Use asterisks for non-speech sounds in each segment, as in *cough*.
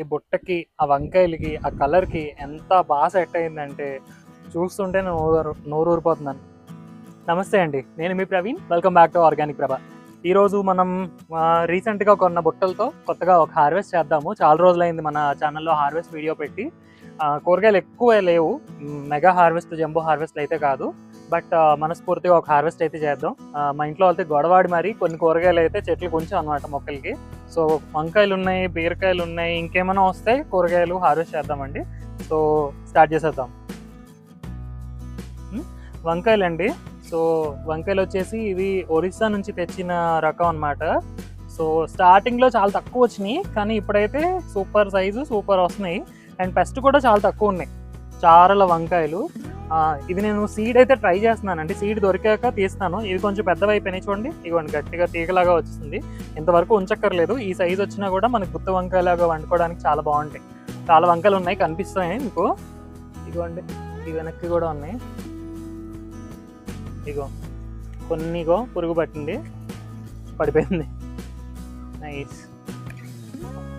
ఈ బుట్టకి ఆ వంకాయలకి ఆ కలర్కి ఎంత బాగా సెట్ అయిందంటే చూస్తుంటే నోరు నోరు ఊరిపోతున్నాను నమస్తే అండి నేను మీ Praveen welcome back to organic Prabha. ఈరోజు మనం రీసెంట్గా కొన్న బుట్టలతో కొత్తగా ఒక హార్వెస్ట్ చేద్దాము. చాలా రోజులైంది మన ఛానల్లో హార్వెస్ట్ వీడియో పెట్టి. కూరగాయలు ఎక్కువ లేవు మెగా హార్వెస్ట్ జంబో హార్వెస్ట్ అయితే కాదు. బట్ మనస్ఫూర్తిగా ఒక హార్వెస్ట్ అయితే చేద్దాం. మా ఇంట్లో అయితే గొడవాడి మరి కొన్ని కూరగాయలు అయితే చెట్లు కొంచెం అనమాట మొక్కలకి. సో వంకాయలు ఉన్నాయి బీరకాయలు ఉన్నాయి ఇంకేమైనా వస్తాయి కూరగాయలు హార్వెస్ట్ చేద్దామండి. సో స్టార్ట్ చేసేద్దాం. వంకాయలు అండి సో వంకాయలు వచ్చేసి ఇవి ఒరిస్సా నుంచి తెచ్చిన రకం అన్నమాట. సో స్టార్టింగ్లో చాలా తక్కువ వచ్చినాయి. కానీ ఇప్పుడైతే సూపర్ సైజు సూపర్ వస్తున్నాయి. అండ్ పెస్ట్ కూడా చాలా తక్కువ ఉన్నాయి. చారల వంకాయలు. ఇది నేను సీడ్ అయితే ట్రై చేస్తున్నానండి. సీడ్ దొరికాక తీస్తాను. ఇవి కొంచెం పెద్దవి అయిపోయినాయి చూడండి. ఇదిగోండి గట్టిగా తీగలాగా వచ్చింది ఇంతవరకు ఉంచక్కర్లేదు. ఈ సైజ్ వచ్చినా కూడా మనకి గుత్త వంకాయలాగా వండుకోవడానికి చాలా బాగుంటాయి. చాలా వంకాయలు ఉన్నాయి కనిపిస్తాయి మీకు. ఇదిగోండి ఈ వెనక్కి కూడా ఉన్నాయి. ఇగో కొన్నిగో పురుగు పట్టింది. పడిపోయింది. నైస్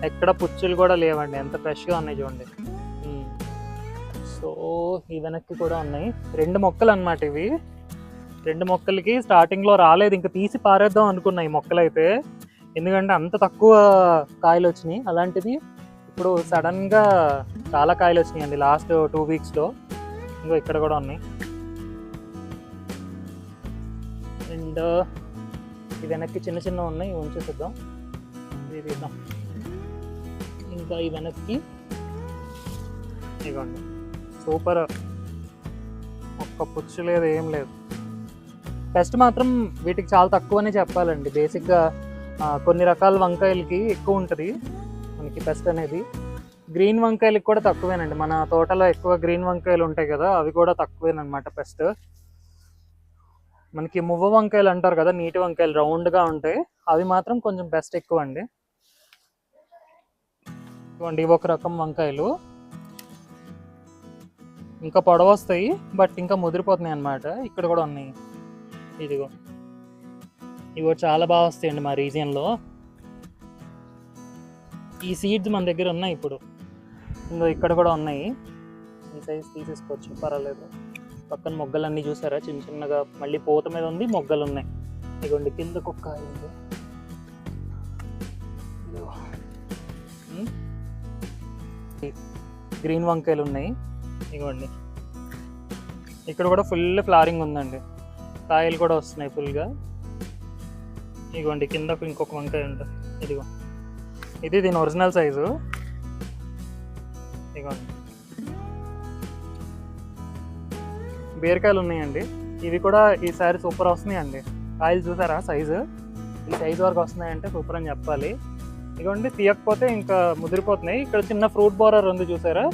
ఎక్కడ పుచ్చులు కూడా లేవండి. ఎంత ఫ్రెష్గా ఉన్నాయి చూడండి. సో ఈ వెనక్కి కూడా ఉన్నాయి. రెండు మొక్కలు అన్నమాట ఇవి. రెండు మొక్కలకి స్టార్టింగ్లో రాలేదు. ఇంకా తీసి పారేద్దాం అనుకున్నాయి ఈ మొక్కలు అయితే ఎందుకంటే అంత తక్కువ కాయలు వచ్చినాయి. అలాంటిది ఇప్పుడు సడన్గా చాలా కాయలు వచ్చినాయి అండి లాస్ట్ టూ వీక్స్లో ఇంకో ఇక్కడ కూడా ఉన్నాయి. అండ్ ఈ వెనక్కి చిన్న చిన్న ఉన్నాయి. ఉంచేసిద్దాం. ఇది తీద్దాం. ఇంకా ఈ వెనక్కి ఇవ్వండి సూపర్. ఒక్క పుచ్చు లేదు ఏం లేదు. పెస్ట్ మాత్రం వీటికి చాలా తక్కువనే చెప్పాలండి. బేసిక్గా కొన్ని రకాల వంకాయలకి ఎక్కువ ఉంటుంది మనకి పెస్ట్ అనేది. గ్రీన్ వంకాయలకి కూడా తక్కువేనండి. మన తోటలో ఎక్కువ గ్రీన్ వంకాయలు ఉంటాయి కదా అవి కూడా తక్కువేనమాట పెస్ట్ మనకి మువ్వ వంకాయలు అంటారు కదా నీటి వంకాయలు రౌండ్గా ఉంటాయి. అవి మాత్రం కొంచెం బెస్ట్ ఎక్కువ అండి ఇవ్వండి ఒక రకం వంకాయలు. ఇంకా పొడవు వస్తాయి బట్ ఇంకా ముదిరిపోతున్నాయి అన్నమాట. ఇక్కడ కూడా ఉన్నాయి. ఇదిగో. ఇవి చాలా బాగా వస్తాయండి మా రీజియన్లో ఈ సీడ్స్ మన దగ్గర ఉన్నాయి ఇప్పుడు. ఇంకో ఇక్కడ కూడా ఉన్నాయి. ఈ సైజ్ తీసేసుకోవచ్చు పర్వాలేదు. పక్కన మొగ్గలన్నీ చూసారా? చిన్న చిన్నగా మళ్ళీ పూత మీద ఉంది మొగ్గలు ఉన్నాయి. ఇదిగోండి కింద కుక్క ఉంది ఇదిగో. గ్రీన్ వంకాయలు ఉన్నాయి. ఇదిగోండి ఇక్కడ కూడా ఫుల్ ఫ్లారింగ్ ఉందండి. కాయలు కూడా వస్తున్నాయి ఫుల్గా ఇదిగోండి కింద ఇంకొక వంకాయ ఉంటుంది ఇదిగో. ఇది దీని ఒరిజినల్ సైజు ఇదిగోండి బీరకాయలు ఉన్నాయండి. ఇవి కూడా ఈసారి సూపర్ వస్తున్నాయండి. కాయలు చూసారా సైజు ఈ సైజు వరకు వస్తున్నాయంటే సూపర్ అని చెప్పాలి. ఇదిగోండి తీయకపోతే ఇంకా ముదిరిపోతున్నాయి. ఇక్కడ చిన్న ఫ్రూట్ బోరర్ ఉంది చూసారా?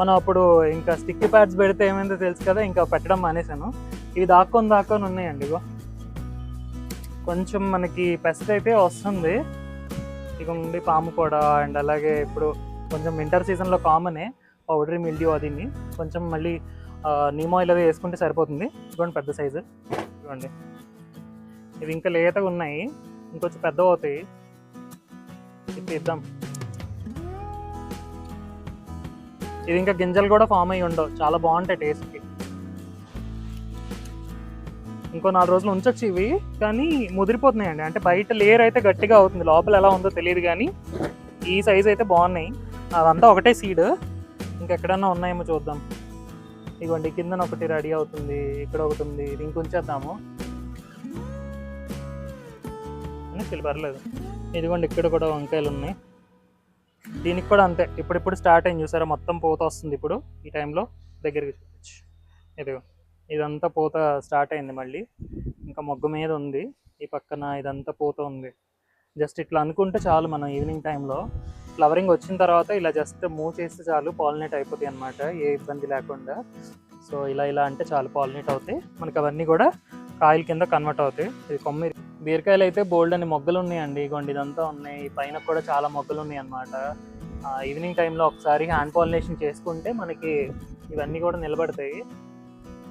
మనం అప్పుడు ఇంకా స్టిక్ ప్యాడ్స్ పెడితే ఏమైందో తెలుసు కదా ఇంకా పెట్టడం మానేశాను. ఇవి దాక్కొని దాక్కొని ఉన్నాయండి ఇగో. కొంచెం మనకి పెస్ట్ అయితే వస్తుంది. ఇక ఉండి పాము కూడా అండ్ అలాగే ఇప్పుడు కొంచెం వింటర్ సీజన్లో కామనే పౌడరీ మిల్డియో అదిని కొంచెం మళ్ళీ నీమ్ ఆయిల్ అది వేసుకుంటే సరిపోతుంది. ఇదిగోండి పెద్ద సైజు ఇదిగోండి. ఇవి ఇంకా లేతగా ఉన్నాయి. ఇంకొంచెం పెద్దవి అవుతాయి. ఇద్దాం ఇది ఇంకా గింజలు కూడా ఫామ్ అయ్యి ఉండవు. చాలా బాగుంటాయి టేస్ట్కి ఇంకో నాలుగు రోజులు ఉంచొచ్చు ఇవి కానీ ముదిరిపోతున్నాయండి. అంటే బయట లేయర్ అయితే గట్టిగా అవుతుంది. లోపల ఎలా ఉందో తెలియదు కానీ ఈ సైజ్ అయితే బాగున్నాయి. అదంతా ఒకటే సీడ్ ఇంకెక్కడన్నా ఉన్నాయేమో చూద్దాం. ఇదిగోండి కిందన ఒకటి రెడీ అవుతుంది. ఇక్కడ ఒకటి ఉంది. ఇది ఇంకొంచేద్దాము పర్లేదు. ఇదిగోండి ఇక్కడ కూడా వంకాయలు ఉన్నాయి. దీనికి కూడా అంతే. ఇప్పుడిప్పుడు స్టార్ట్ అయింది చూసారా? మొత్తం పూత వస్తుంది ఇప్పుడు ఈ టైంలో దగ్గరికి చూపించు ఇదిగో ఇదంతా పూత స్టార్ట్ అయింది మళ్ళీ. ఇంకా మొగ్గు మీద ఉంది. ఈ పక్కన ఇదంతా పూత ఉంది. జస్ట్ ఇట్లా అనుకుంటే చాలు మనం ఈవినింగ్ టైంలో ఫ్లవరింగ్ వచ్చిన తర్వాత ఇలా జస్ట్ మూవ్ చేస్తే చాలు పాలినేట్ అయిపోతాయి అనమాట ఏ ఇబ్బంది లేకుండా. సో ఇలా ఇలా అంటే చాలు పాలినేట్ అవుతాయి. మనకి అవన్నీ కూడా కాయల కింద కన్వర్ట్ అవుతాయి. ఇది కొమ్మి బీరకాయలు అయితే బోల్డ్ అని మొగ్గలు ఉన్నాయండి. ఇగోండి ఇదంతా ఉన్నాయి. పైన కూడా చాలా మొగ్గలు ఉన్నాయి అనమాట ఈవినింగ్ టైంలో ఒకసారి హ్యాండ్ పాలినేషన్ చేసుకుంటే మనకి ఇవన్నీ కూడా నిలబడతాయి.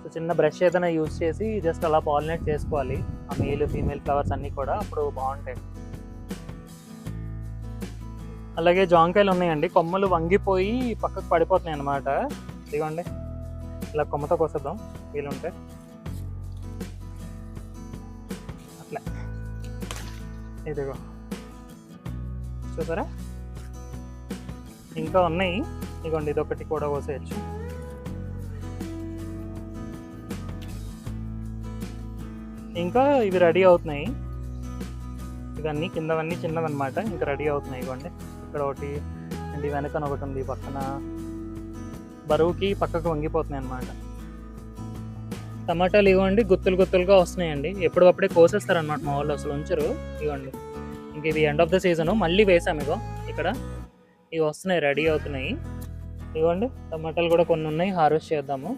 సో చిన్న బ్రష్ ఏదైనా యూజ్ చేసి జస్ట్ అలా పాలినేట్ చేసుకోవాలి. ఆ మేల్ ఫీమేల్ ఫ్లవర్స్ అన్నీ కూడా అప్పుడు బాగుంటాయి. అలాగే జాంకాయలు ఉన్నాయండి. కొమ్మలు వంగిపోయి పక్కకు పడిపోతున్నాయి అన్నమాట ఇదిగోండి ఇలా కొమ్మతో కోసేద్దాం. వీలుంటే. అట్లా. ఇదిగో. చూసారా? ఇంకా ఉన్నాయి. ఇదిగోండి ఇదొకటి కూడా కోసేయచ్చు ఇంకా ఇవి రెడీ అవుతున్నాయి. ఇవన్నీ కిందవన్నీ చిన్నవన్నమాట. ఇంకా రెడీ అవుతున్నాయి ఇవ్వండి ఇక్కడ ఒకటి అండ్ వెనకన ఒకటి ఉంది పక్కన బరువుకి పక్కకు వంగిపోతున్నాయి అన్నమాట టమాటాలు ఇవ్వండి గుత్తులు గుత్తులుగా వస్తున్నాయండి. ఎప్పుడప్పుడే కోసేస్తారనమాట మా వాళ్ళు అసలు ఉంచరు. ఇవ్వండి. ఇంక ఇది ఎండ్ ఆఫ్ ద సీజను మళ్ళీ వేసాము ఇగో ఇక్కడ. ఇవి వస్తున్నాయి రెడీ అవుతున్నాయి. ఇవ్వండి టమాటాలు కూడా కొన్ని ఉన్నాయి హార్వెస్ట్ చేద్దాము.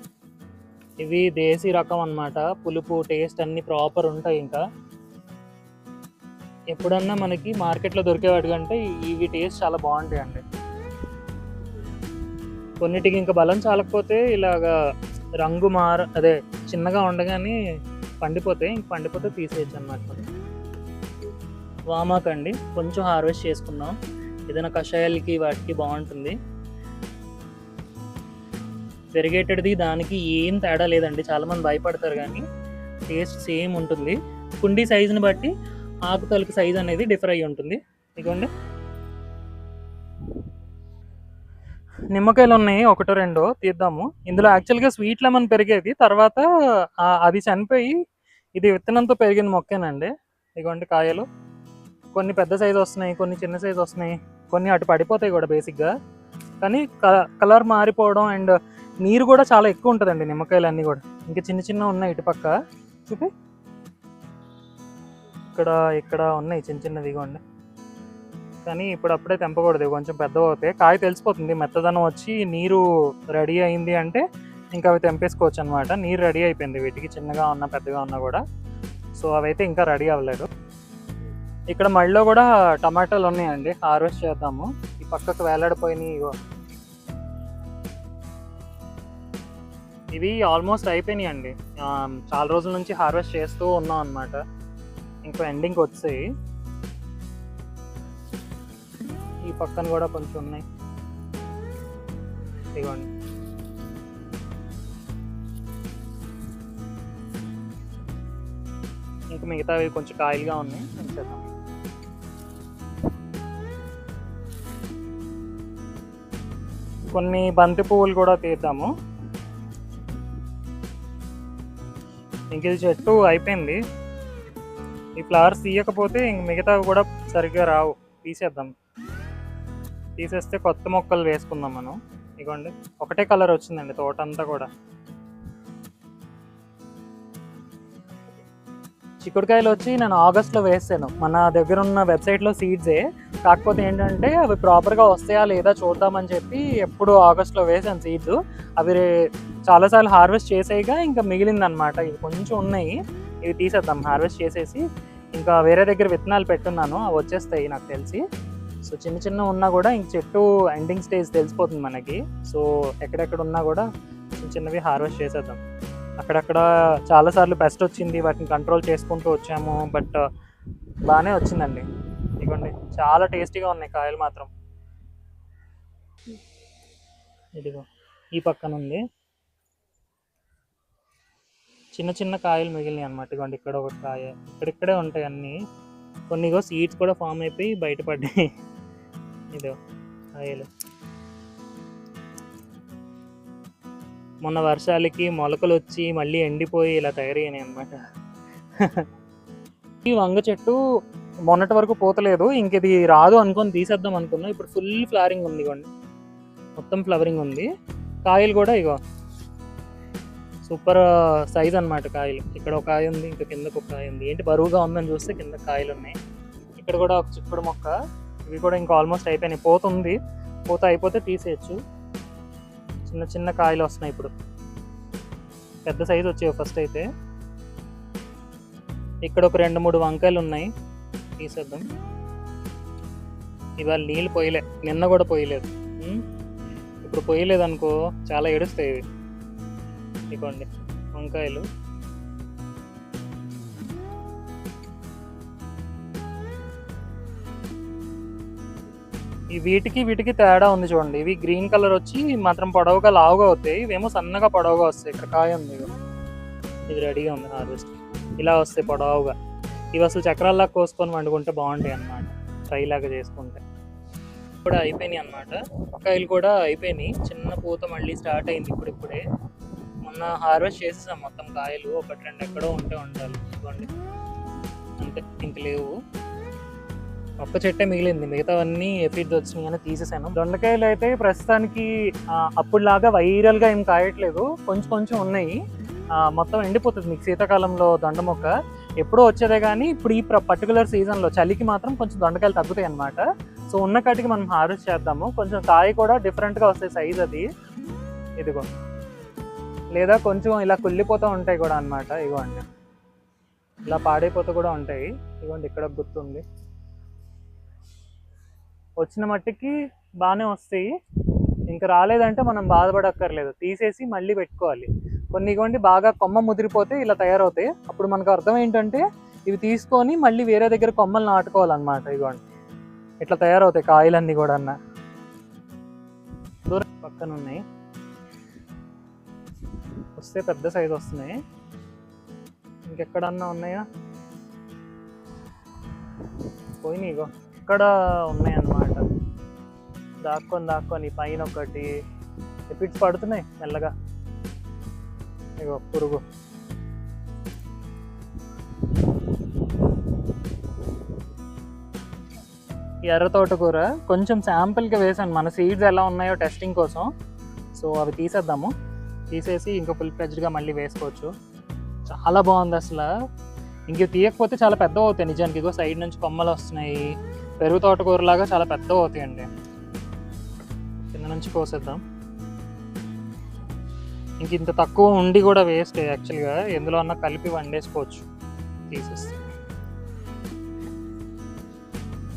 ఇవి దేశీ రకం అన్నమాట. పులుపు టేస్ట్ అన్నీ ప్రాపర్ ఉంటాయి ఇంకా. ఎప్పుడన్నా మనకి మార్కెట్లో దొరికేవాటి కంటే ఇవి టేస్ట్ చాలా బాగుంటాయి అండి కొన్నిటికి ఇంకా బలం చాలకపోతే ఇలాగా రంగు మార అదే చిన్నగా ఉండగానే పండిపోతాయి ఇంక పండిపోతే తీసేయచ్చు అనమాట వామాకండి కొంచెం హార్వెస్ట్ చేసుకుందాం. ఏదైనా కషాయాలకి వాటికి బాగుంటుంది. పెరిగేటది దానికి ఏం తేడా లేదండి. చాలా మంది భయపడతారు కానీ టేస్ట్ సేమ్ ఉంటుంది. కుండీ సైజుని బట్టి ఆకు తలుపు సైజ్ అనేది డిఫర్ అయ్యి ఉంటుంది. ఇదిగోండి నిమ్మకాయలు ఉన్నాయి ఒకటో రెండో తీద్దాము. ఇందులో యాక్చువల్గా స్వీట్ లెమన్ పెరిగేది తర్వాత అది చనిపోయి ఇది విత్తనంతో పెరిగిన మొక్కేనండి. ఇదిగోండి కాయలు. కొన్ని పెద్ద సైజు వస్తున్నాయి కొన్ని చిన్న సైజు వస్తున్నాయి కొన్ని అటు పడిపోతాయి కూడా బేసిక్గా కానీ కలర్ మారిపోవడం అండ్ నీరు కూడా చాలా ఎక్కువ ఉంటుందండి నిమ్మకాయలు అన్నీ కూడా. ఇంకా చిన్న చిన్న ఉన్నాయి ఇటు పక్క. చూపి. ఇక్కడ ఇక్కడ ఉన్నాయి చిన్న చిన్నవి ఇగోండి. కానీ ఇప్పుడు అప్పుడే తెంపకూడదు కొంచెం పెద్ద అవుతాయి. కాయ తెలిసిపోతుంది. మెత్తదనం వచ్చి నీరు రెడీ అయింది అంటే ఇంకా అవి తెంపేసుకోవచ్చు అనమాట నీరు రెడీ అయిపోయింది. వీటికి చిన్నగా ఉన్నా పెద్దగా ఉన్నా కూడా. సో అవైతే ఇంకా రెడీ అవ్వలేదు. ఇక్కడ మళ్ళీ కూడా టమాటాలు ఉన్నాయండి. హార్వెస్ట్ చేద్దాము. ఈ పక్కకు వేలాడిపోయినాయి ఇవి ఆల్మోస్ట్ అయిపోయినాయి అండి చాలా రోజుల నుంచి హార్వెస్ట్ చేస్తూ ఉన్నాం అనమాట ఇంకా ఎండింగ్కి వచ్చాయి. ఈ పక్కన కూడా కొంచెం ఉన్నాయి. ఇదిగోండి. ఇంకా మిగతావి కొంచెం కాయలుగా ఉన్నాయి. ఉంచేద్దాం కొన్ని బంతి పువ్వులు కూడా తీద్దాము. ఇంక ఇది చెట్టు అయిపోయింది. ఈ ఫ్లవర్స్ తీయకపోతే ఇంక మిగతావి కూడా సరిగ్గా రావు. తీసేద్దాం. తీసేస్తే కొత్త మొక్కలు వేసుకుందాం మనం. ఇగోండి ఒకటే కలర్ వచ్చిందండి తోట అంతా కూడా. చిక్కుడుకాయలు వచ్చి నేను ఆగస్ట్లో వేసాను. మన దగ్గర ఉన్న వెబ్సైట్లో సీడ్సే. కాకపోతే ఏంటంటే అవి ప్రాపర్గా వస్తాయా లేదా చూద్దామని చెప్పి ఎప్పుడు ఆగస్ట్లో వేసాను సీడ్స్. అవి చాలాసార్లు హార్వెస్ట్ చేసేయగా ఇంకా మిగిలిందనమాట. ఇవి కొంచెం ఉన్నాయి. ఇవి తీసేద్దాం. హార్వెస్ట్ చేసేసి ఇంకా వేరే దగ్గర విత్తనాలు పెట్టున్నాను. అవి వచ్చేస్తాయి నాకు తెలిసి. సో చిన్న చిన్న ఉన్నా కూడా ఇంక చెట్టు ఎండింగ్ స్టేజ్ తెలిసిపోతుంది మనకి. సో ఎక్కడెక్కడ ఉన్నా కూడా చిన్న చిన్నవి హార్వెస్ట్ చేసేద్దాం. అక్కడక్కడ చాలాసార్లు పెస్ట్ వచ్చింది వాటిని కంట్రోల్ చేసుకుంటూ వచ్చాము బట్ uh, బాగానే వచ్చిందండి. ఇదిగోండి చాలా టేస్టీగా ఉన్నాయి కాయలు మాత్రం. ఇదిగో ఈ పక్కన ఉంది. చిన్న చిన్న కాయలు మిగిలినాయి అనమాట ఇదిగోండి ఇక్కడ ఒక కాయ ఇక్కడిక్కడే ఉంటాయి అన్నీ. కొన్నిగో సీడ్స్ కూడా ఫామ్ అయిపోయి బయటపడ్డాయి. ఇదో కాయలు మొన్న వర్షాలకి మొలకలు వచ్చి మళ్ళీ ఎండిపోయి ఇలా తయారయ్యాయి అనమాట ఈ వంగ చెట్టు మొన్నటి వరకు పోతలేదు ఇంక ఇది రాదు అనుకొని తీసేద్దాం అనుకున్నా. ఇప్పుడు ఫుల్ ఫ్లవరింగ్ ఉంది ఇగోండి మొత్తం ఫ్లవరింగ్ ఉంది. కాయలు కూడా ఇగో సూపర్ సైజ్ అనమాట కాయలు. ఇక్కడ ఒక కాయ ఉంది ఇంకా కిందకు ఒక కాయ ఉంది. ఏంటి బరువుగా ఉందని చూస్తే కింద కాయలు ఉన్నాయి. ఇక్కడ కూడా ఒక చిక్కుడు మొక్క. ఇవి కూడా ఇంకా ఆల్మోస్ట్ అయిపోయినాయి. పోతుంది. పోత అయిపోతే తీసేయచ్చు. చిన్న చిన్న కాయలు వస్తున్నాయి ఇప్పుడు. పెద్ద సైజు వచ్చేవి ఫస్ట్ అయితే. ఇక్కడ ఒక రెండు మూడు వంకాయలు ఉన్నాయి. తీసేద్దాం. ఇవాళ నీళ్ళు పోయలే. నిన్న కూడా పోయలేదు. ఇప్పుడు పోయలేదనుకో చాలా ఏడుస్తాయి ఇవి. ఇవ్వండి వంకాయలు. వీటికి వీటికి తేడా ఉంది చూడండి. ఇవి గ్రీన్ కలర్ వచ్చి మాత్రం పొడవుగా లావుగా అవుతాయి. ఇవేమో సన్నగా పొడవుగా వస్తాయి. ఇక్కడ కాయ ఉంది ఇది రెడీగా ఉంది హార్వెస్ట్ ఇలా వస్తాయి పొడవుగా. ఇవి అసలు చక్రాల్లా కోసుకొని వండుకుంటే బాగుంటాయి అన్నమాట. ఫ్రై లాగా చేసుకుంటే. కూడా అయిపోయినాయి అన్నమాట. కాయలు కూడా అయిపోయినాయి. చిన్న పూత మళ్ళీ స్టార్ట్ అయింది ఇప్పుడు ఇప్పుడే. మొన్న హార్వెస్ట్ చేసేసాం మొత్తం కాయలు. ఒకటి రెండు ఎక్కడో ఉంటే ఉండాలి ఇవ్వండి అంతే. ఇంక లేవు. ఒక్క చెట్టే మిగిలింది. మిగతావన్నీ ఎఫిడ్ వచ్చినాయి అని తీసేసాను. దొండకాయలు అయితే ప్రస్తుతానికి అప్పుడులాగా వైరల్గా ఏం కాయట్లేదు. కొంచెం కొంచెం ఉన్నాయి. మొత్తం ఎండిపోతుంది. మీకు శీతాకాలంలో దొండ మొక్క ఎప్పుడో వచ్చేదే కానీ ఇప్పుడు ఈ పర్టికులర్ సీజన్లో చలికి మాత్రం కొంచెం దొండకాయలు తగ్గుతాయి అన్నమాట సో ఉన్న కాటికి మనం హార్వెస్ట్ చేద్దాము. కొంచెం కాయ కూడా డిఫరెంట్గా వస్తాయి సైజ్ అది. ఇదిగో. లేదా కొంచెం ఇలా కుళ్ళిపోతూ ఉంటాయి కూడా అన్నమాట. ఇగోండి. ఇలా పాడైపోతూ కూడా ఉంటాయి. ఇగోండి ఇక్కడ గుర్తుంది. వచ్చిన మట్టికి బాగానే వస్తాయి. ఇంకా రాలేదంటే మనం బాధపడక్కర్లేదు. తీసేసి మళ్ళీ పెట్టుకోవాలి. కొన్ని ఇగోండి బాగా కొమ్మ ముదిరిపోతే ఇలా తయారవుతాయి. అప్పుడు మనకు అర్థం ఏంటంటే ఇవి తీసుకొని మళ్ళీ వేరే దగ్గర కొమ్మలు నాటుకోవాలన్నమాట ఇదిగోండి. ఇట్లా తయారవుతాయి కాయలన్నీ కూడా అన్న దూరం పక్కన ఉన్నాయి వస్తే పెద్ద సైజు వస్తున్నాయి. ఇంకెక్కడన్నా ఉన్నాయా? పోయినాయి ఇగో. ఇక్కడ ఉన్నాయన్నమాట. దాక్కొని దాక్కొని పైన ఒకటి. ఎపిట్స్ పడుతున్నాయి మెల్లగా. ఇగో పురుగు. ఈ ఎర్ర తోటకూర కొంచెం శాంపిల్గా వేసాను. మన సీడ్స్ ఎలా ఉన్నాయో టెస్టింగ్ కోసం. సో అవి తీసేద్దాము. తీసేసి ఇంకా ఫుల్ ఫ్లెజ్డ్గా మళ్ళీ వేసుకోవచ్చు. చాలా బాగుంది అసలు. ఇంక తీయకపోతే చాలా పెద్ద అవుతాయి నిజానికి. ఇగో సైడ్ నుంచి కొమ్మలు వస్తున్నాయి. పెరుగు తోటకూర లాగా చాలా పెద్ద అవుతాయండి కింద నుంచి కోసేద్దాం. ఇంక ఇంత తక్కువ ఉండి కూడా వేస్ట్ యాక్చువల్గా. ఎందులో అన్నా కలిపి వండేసుకోవచ్చు. తీసేస్తే.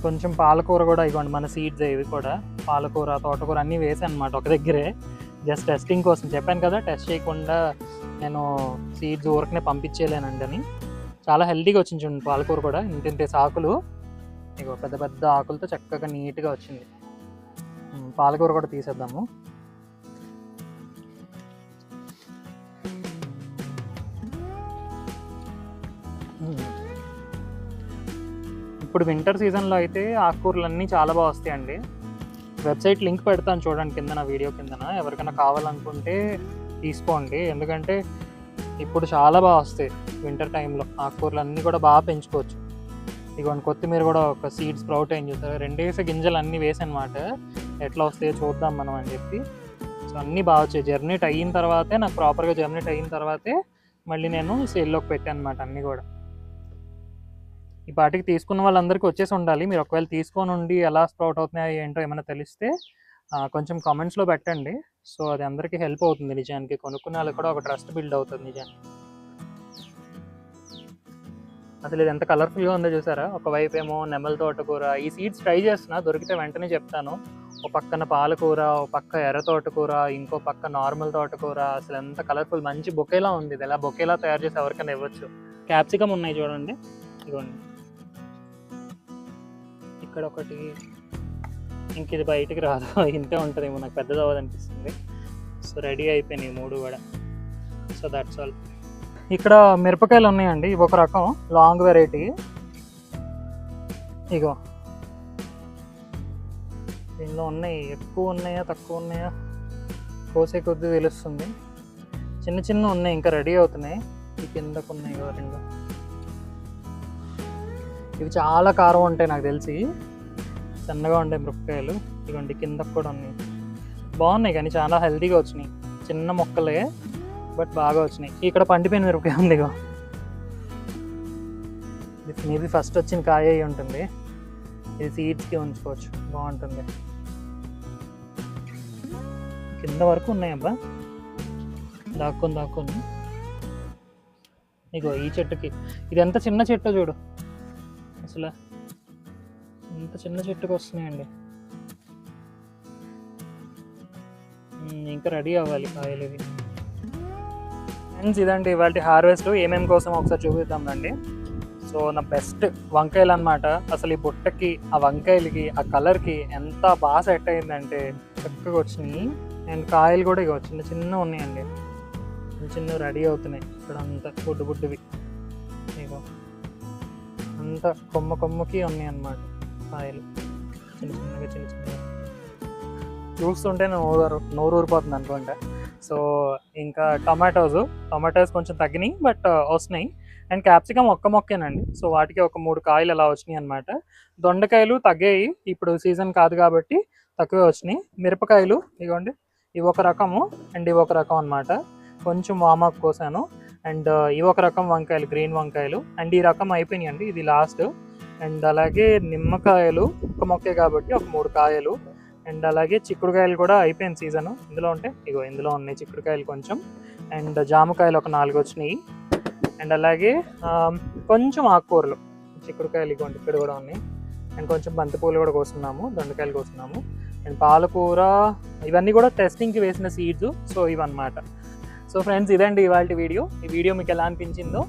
కొంచెం పాలకూర కూడా ఇవ్వండి మన సీడ్స్ ఇవి కూడా. పాలకూర తోటకూర అన్నీ వేసాను అనమాట ఒక దగ్గరే. జస్ట్ టెస్టింగ్ కోసం. చెప్పాను కదా టెస్ట్ చేయకుండా నేను సీడ్స్ ఊరకనే పంపించేయలేనండి అని. చాలా హెల్తీగా వచ్చింది చూడండి పాలకూర కూడా. ఇంత ఇంత ఆకులు ఇగో పెద్ద పెద్ద ఆకులతో చక్కగా నీట్గా వచ్చింది. పాలకూర కూడా తీసేద్దాము. ఇప్పుడు వింటర్ సీజన్లో అయితే ఆకుకూరలు అన్నీ చాలా బాగా వస్తాయండి. వెబ్సైట్ లింక్ పెడతాను చూడండి కింద నా వీడియో కిందన. ఎవరికైనా కావాలనుకుంటే తీసుకోండి. ఎందుకంటే ఇప్పుడు చాలా బాగా వస్తాయి వింటర్ టైంలో. ఆకుకూరలు అన్నీ కూడా బాగా పెంచుకోవచ్చు. ఇదిగోండి కొత్తిమీర కూడా ఒక సీడ్స్ స్ప్రౌట్ అయింది చూస్తారు? రెండేసి గింజలు అన్నీ వేసి అనమాట ఎట్లా వస్తాయో చూద్దాం మనం అని చెప్పి. సో అన్నీ బాగా వచ్చాయి జర్నీట్ అయిన తర్వాతే నాకు ప్రాపర్గా జర్నీట్ అయిన తర్వాతే మళ్ళీ నేను సేల్లోకి పెట్టాను అనమాట అన్నీ కూడా. ఈ పాటికి తీసుకున్న వాళ్ళందరికీ వచ్చేసి ఉండాలి. మీరు ఒకవేళ తీసుకొని ఉండి ఎలా స్ప్రౌట్ అవుతున్నాయి ఏంటో ఏమైనా తెలిస్తే కొంచెం కామెంట్స్లో పెట్టండి. సో అది అందరికీ హెల్ప్ అవుతుంది నిజానికి. కొనుక్కునే వాళ్ళకి కూడా ఒక ట్రస్ట్ బిల్డ్ అవుతుంది నిజానికి. అసలు ఇది ఎంత కలర్ఫుల్గా ఉందో చూసారా? ఒకవైపు ఏమో నెమల తోటకూర ఈ సీడ్స్ ట్రై చేస్తున్నా దొరికితే వెంటనే చెప్తాను. ఒక పక్కన పాలకూర ఒక పక్క ఎర్ర తోటకూర ఇంకో పక్క నార్మల్ తోటకూర. అసలు ఎంత కలర్ఫుల్ మంచి బొకేలా ఉంది. ఇది ఎలా బొకేలా తయారు చేసి ఎవరికైనా ఇవ్వచ్చు? క్యాప్సికమ్ ఉన్నాయి చూడండి. ఇదిగోండి. ఇక్కడ ఒకటి. ఇంక ఇది బయటికి రాదు. *laughs* ఇంతే ఉంటుందేమో. నాకు పెద్దది అవ్వదు అనిపిస్తుంది సో రెడీ అయిపోయినాయి ఈ మూడు కూడా. సో దట్స్ ఆల్ ఇక్కడ మిరపకాయలు ఉన్నాయండి. ఇవి ఒక రకం. లాంగ్ వెరైటీ ఇగో. దీనిలో ఉన్నాయి. ఎక్కువ ఉన్నాయా తక్కువ ఉన్నాయా? కోసే కొద్దీ తెలుస్తుంది. చిన్న చిన్న ఉన్నాయి ఇంకా రెడీ అవుతున్నాయి. ఈ కిందకు ఉన్నాయి ఇగో రెండు. ఇవి చాలా కారం ఉంటాయి నాకు తెలిసి. సన్నగా ఉంటాయి మిరపకాయలు. ఇవ్వండి కిందకు కూడా ఉన్నాయి. బాగున్నాయి కానీ చాలా హెల్తీగా వచ్చినాయి. చిన్న మొక్కలే బట్ బాగా వచ్చినాయి. ఇక్కడ పండిపోయిన మిరపకాయ ఉంది ఇగో ఇది మేబీ ఫస్ట్ వచ్చిన కాయ అయి ఉంటుంది. ఇది సీడ్స్కి ఉంచుకోవచ్చు. బాగుంటుంది. కింద వరకు ఉన్నాయబ్బా. దాక్కొని దాక్కొని. ఇగో ఈ చెట్టుకి. ఇది ఎంత చిన్న చెట్టు చూడు. అసలు ఎంత చిన్న చెట్టుకు వస్తున్నాయండి. ఇంకా రెడీ అవ్వాలి కాయలు ఇవి. ఫ్రెండ్స్ ఇదండి ఇవాళ హార్వెస్ట్. ఏమేమి కోసం ఒకసారి చూపిద్దాం రండి. సో నా బెస్ట్ వంకాయలు అన్నమాట అసలు ఈ బుట్టకి ఆ వంకాయలకి ఆ కలర్కి ఎంత బాగా సెట్ అయిందంటే చక్కగా వచ్చినాయి. అండ్ కాయలు కూడా ఇక చిన్న చిన్న ఉన్నాయండి. చిన్న చిన్న రెడీ అవుతున్నాయి. ఇక్కడ అంతా బుడ్డు బుడ్డువి ఇగో అంత కొమ్మ కొమ్మకి ఉన్నాయి అన్నమాట కాయలు. చిన్న చిన్నగా చిన్న చిన్నగా. చూస్తుంటే నోరు నోరు ఊరిపోతుంది అనుకుంటా. సో ఇంకా టమాటోస్ టమాటోస్ కొంచెం తగ్గినాయి బట్ వస్తున్నాయి. అండ్ క్యాప్సికమ్ ఒక్క మొక్కేనండి. సో వాటికి ఒక మూడు కాయలు అలా వచ్చినాయి అనమాట దొండకాయలు తగ్గాయి. ఇప్పుడు సీజన్ కాదు కాబట్టి తక్కువే వచ్చినాయి. మిరపకాయలు ఇదిగోండి ఇవి ఒక రకము అండ్ ఇవి ఒక రకం అనమాట కొంచెం వామాకు కోసాను. అండ్ ఇవి ఒక రకం వంకాయలు గ్రీన్ వంకాయలు. అండ్ ఈ రకం అయిపోయినాయి అండి ఇది లాస్ట్ అండ్ అలాగే నిమ్మకాయలు ఒక మొక్కే కాబట్టి ఒక మూడు కాయలు. అండ్ అలాగే చిక్కుడుకాయలు కూడా అయిపోయింది సీజన్. ఇందులో ఉంటే ఇగో ఇందులో ఉన్నాయి చిక్కుడుకాయలు కొంచెం. అండ్ జామకాయలు ఒక నాలుగు వచ్చినాయి. అండ్ అలాగే కొంచెం ఆకుకూరలు చిక్కుడుకాయలు ఇగోండి ఇక్కడ కూడా ఉన్నాయి. అండ్ కొంచెం బంతిపూలు కూడా కోస్తున్నాము దొండకాయలు కోస్తున్నాము అండ్ పాలకూర ఇవన్నీ కూడా టెస్టింగ్కి వేసిన సీడ్స్ సో ఇవన్నమాట. సో ఫ్రెండ్స్ ఇదండి ఇవాళ వీడియో. ఈ వీడియో మీకు ఎలా అనిపించిందో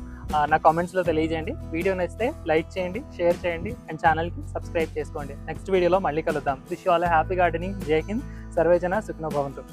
నా కామెంట్స్లో తెలియజేయండి. వీడియో నచ్చితే లైక్ చేయండి షేర్ చేయండి అండ్ ఛానల్కి సబ్స్క్రైబ్ చేసుకోండి. నెక్స్ట్ వీడియోలో మళ్ళీ కలుద్దాం. విష్ ఆల్ హ్యాపీ గార్డెనింగ్ జై హింద్ సర్వేజన సుఖ్నో భవంతు